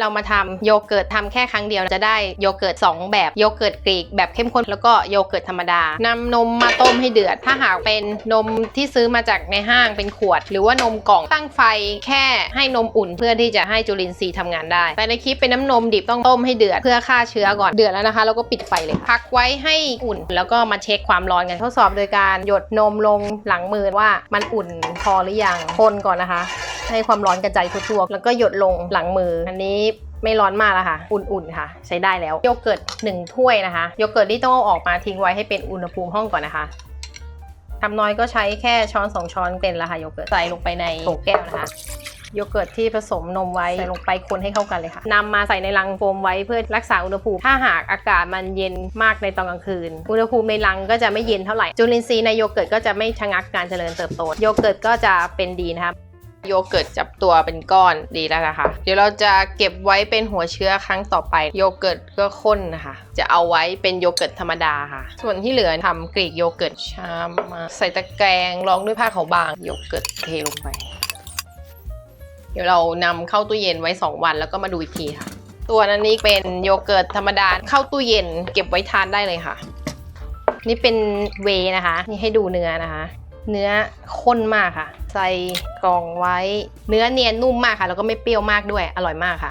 เรามาทำโยเกิร์ตทำแค่ครั้งเดียวจะได้โยเกิร์ต2 แบบโยเกิร์ตกรีกแบบเข้มข้นแล้วก็โยเกิร์ตธรรมดานำนมมาต้มให้เดือด ถ้าหากเป็นนมที่ซื้อมาจากในห้างเป็นขวด หรือว่านมกล่องตั้งไฟแค่ให้นมอุ่นเพื่อที่จะให้จุลินทรีย์ทำงานได้ แต่ในคลิปเป็นน้ำนมดิบต้องต้มให้เดือดเพื่อฆ่าเชื้อก่อนเดือดแล้วนะคะแล้วก็ปิดไฟเลยพักไว้ให้อุ่น แล้วก็มาเช็คความร้อนกันทดสอบโดยการหยดนมลงหลังมือว่ามันอุ่นพอหรือยังคนก่อนนะคะ ให้ความร้อนกระจายทั่วๆแล้วก็หยดลงหลังมือ อันนี้ไม่ร้อนมากแล้วค่ะ อุ่นๆค่ะ ใช้ได้แล้วโยเกิร์ต1ถ้วยนะคะโยเกิร์ตที่ต้องเอาออกมาทิ้งไว้ให้เป็นอุณหภูมิห้องก่อนนะคะทำน้อยก็ใช้แค่ช้อน 2 ช้อนเป็นละค่ะโยเกิร์ตใส่ลงไปในโถแก้วนะคะโยเกิร์ตที่ผสมนมไว้ใส่ลงไปคนให้เข้ากันเลยค่ะนำมาใส่ในลังโฟมไว้เพื่อรักษาอุณหภูมิ ถ้าหากอากาศมันเย็นมากในตอนกลางคืน อุณหภูมิในลังก็จะไม่เย็นเท่าไหร่ จุลินทรีย์ในโยเกิร์ตก็จะไม่ชะงักการเจริญเติบโต โยเกิร์ตก็จะเป็นดีนะคะ โยเกิร์ตจับตัวเป็นก้อนดีแล้วนะคะ เดี๋ยวเราจะเก็บไว้เป็นหัวเชื้อครั้งต่อไป โยเกิร์ตก็ข้นนะคะ จะเอาไว้เป็นโยเกิร์ตธรรมดาค่ะ ส่วนที่เหลือทำกรีกโยเกิร์ตชามมาใส่ตะแกรงรองด้วยผ้าขาวบางโยเกิร์ตเทลงไป เดี๋ยวเรานำเข้าตู้เย็นไว้ 2 วันแล้วก็มาดูอีกทีค่ะ ตัวนั้นนี้เป็นโยเกิร์ตธรรมดาเข้าตู้เย็น เก็บไว้ทานได้เลยค่ะ นี่เป็นเวนะคะ นี่ให้ดูเนื้อนะคะ เนื้อข้นมากค่ะ ใส่กล่องไว้ เนื้อเนียนนุ่มมากค่ะ แล้วก็ไม่เปรี้ยวมากด้วย อร่อยมากค่ะ